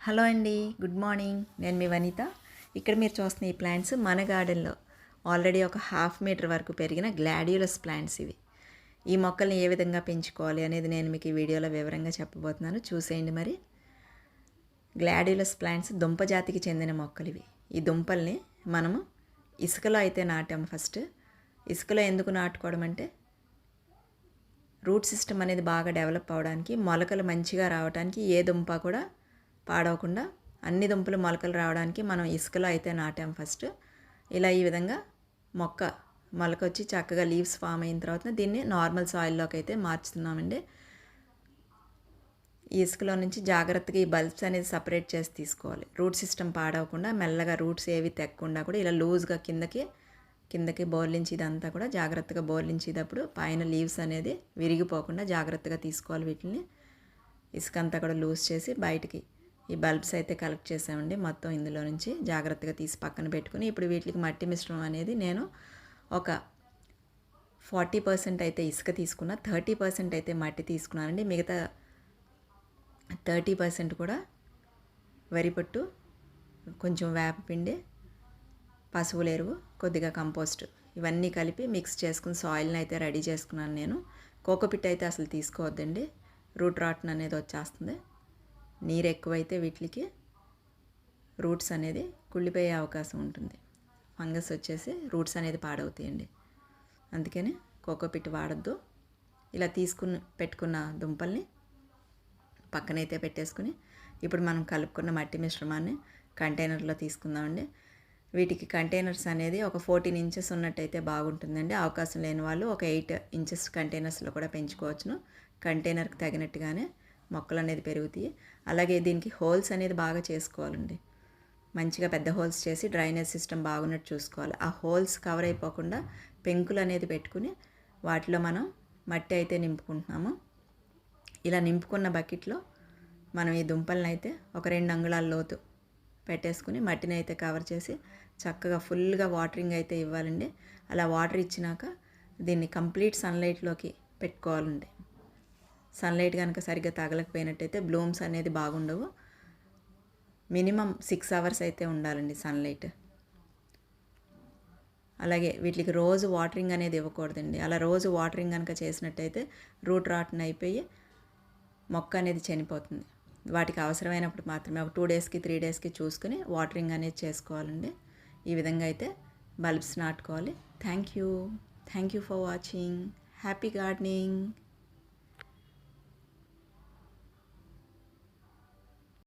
Hello అండి good morning. నేను మీ వనిత. ఇక్కడ మీరు చూస్తున్న ఈ ప్లాంట్స్ మన గార్డెన్లో ఆల్రెడీ ఒక హాఫ్ మీటర్ వరకు పెరిగిన గ్లాడియులస్ ప్లాంట్స్ ఇవి. ఈ మొక్కల్ని ఏ విధంగా పెంచుకోవాలి అనేది నేను మీకు ఈ వీడియోలో వివరంగా చెప్పబోతున్నాను. చూసేయండి మరి. గ్లాడియులస్ ప్లాంట్స్ దుంప జాతికి చెందిన మొక్కలు ఇవి. ఈ దుంపల్ని మనము ఇసుకలో అయితే నాటాము ఫస్ట్. ఇసుకలో ఎందుకు నాటుకోవడం అంటే రూట్ సిస్టమ్ అనేది బాగా డెవలప్ అవడానికి మొలకలు మంచిగా రావడానికి ఏ దుంప కూడా పాడవకుండా అన్ని దుంపలు మొలకలు రావడానికి మనం ఇసుకలో అయితే నాటాం ఫస్ట్. ఇలా ఈ విధంగా మొక్క మొలక వచ్చి చక్కగా లీవ్స్ ఫామ్ అయిన తర్వాత దీన్ని నార్మల్ సాయిల్లోకి అయితే మార్చుతున్నామండి. ఈ ఇసుకలో నుంచి జాగ్రత్తగా ఈ బల్బ్స్ అనేది సపరేట్ చేసి తీసుకోవాలి. రూట్ సిస్టమ్ పాడవకుండా మెల్లగా రూట్స్ ఏవి తెక్కకుండా కూడా ఇలా లూజ్గా కిందకి కిందకి బోర్లించి ఇదంతా కూడా జాగ్రత్తగా బోర్లించేటప్పుడు పైన లీవ్స్ అనేది విరిగిపోకుండా జాగ్రత్తగా తీసుకోవాలి వీటిని. ఇసుక అంతా కూడా లూజ్ చేసి బయటికి ఈ బల్బ్స్ అయితే కలెక్ట్ చేసామండి మొత్తం ఇందులో నుంచి జాగ్రత్తగా తీసి పక్కన పెట్టుకుని ఇప్పుడు వీటికి మట్టి మిశ్రమం అనేది నేను ఒక ఫార్టీ పర్సెంట్ అయితే ఇసుక తీసుకున్నా థర్టీ పర్సెంట్ అయితే మట్టి తీసుకున్నానండి. మిగతా థర్టీ పర్సెంట్ కూడా వరిపట్టు కొంచెం వేపపిండి పశువుల ఎరువు కొద్దిగా కంపోస్ట్ ఇవన్నీ కలిపి మిక్స్ చేసుకుని సాయిల్ని అయితే రెడీ చేసుకున్నాను నేను. కోకోపిట్ అయితే అసలు తీసుకోవద్దండి. రూట్ రాట్న్ అనేది వచ్చేస్తుంది. నీరు ఎక్కువైతే వీటికి రూట్స్ అనేది కుళ్ళిపోయే అవకాశం ఉంటుంది. ఫంగస్ వచ్చేసి రూట్స్ అనేది పాడవుతాయండి. అందుకని కోకోపిట్ వాడద్దు. ఇలా తీసుకుని పెట్టుకున్న దుంపల్ని పక్కనైతే పెట్టేసుకుని ఇప్పుడు మనం కలుపుకున్న మట్టి మిశ్రమాన్ని కంటైనర్లో తీసుకుందామండి. వీటికి కంటైనర్స్ అనేది ఒక ఫోర్టీన్ ఇంచెస్ ఉన్నట్టయితే బాగుంటుందండి. అవకాశం లేని వాళ్ళు ఒక ఎయిట్ ఇంచెస్ కంటైనర్స్లో కూడా పెంచుకోవచ్చును. కంటైనర్కి తగినట్టుగానే మొక్కలు అనేది పెరుగుతాయి అలాగే దీనికి హోల్స్ అనేది బాగా చేసుకోవాలండి. మంచిగా పెద్ద హోల్స్ చేసి డ్రైనేజ్ సిస్టమ్ బాగున్నట్టు చూసుకోవాలి. ఆ హోల్స్ కవర్ అయిపోకుండా పెంకులు అనేది పెట్టుకుని వాటిలో మనం మట్టి అయితే నింపుకుంటున్నాము. ఇలా నింపుకున్న బకెట్లో మనం ఈ దుంపలను అయితే ఒక రెండు అంగుళాల లోతు పెట్టేసుకుని మట్టిని అయితే కవర్ చేసి చక్కగా ఫుల్గా వాటరింగ్ అయితే ఇవ్వాలండి. అలా వాటర్ ఇచ్చినాక దీన్ని కంప్లీట్ సన్లైట్లోకి పెట్టుకోవాలండి. సన్లైట్ కనుక సరిగ్గా తగలకపోయినట్టయితే బ్లూమ్స్ అనేది బాగుండవు. మినిమం సిక్స్ అవర్స్ అయితే ఉండాలండి సన్లైట్. అలాగే వీటికి రోజు వాటరింగ్ అనేది ఇవ్వకూడదండి. అలా రోజు వాటరింగ్ కనుక చేసినట్టయితే రూట్ రాటన్ అయిపోయి మొక్క అనేది చనిపోతుంది. వాటికి అవసరమైనప్పుడు మాత్రమే ఒక టూ డేస్కి త్రీ డేస్కి చూసుకుని వాటరింగ్ అనేది చేసుకోవాలండి. ఈ విధంగా అయితే బల్బ్స్ నాటుకోవాలి. Thank you. Thank you for watching. Happy gardening.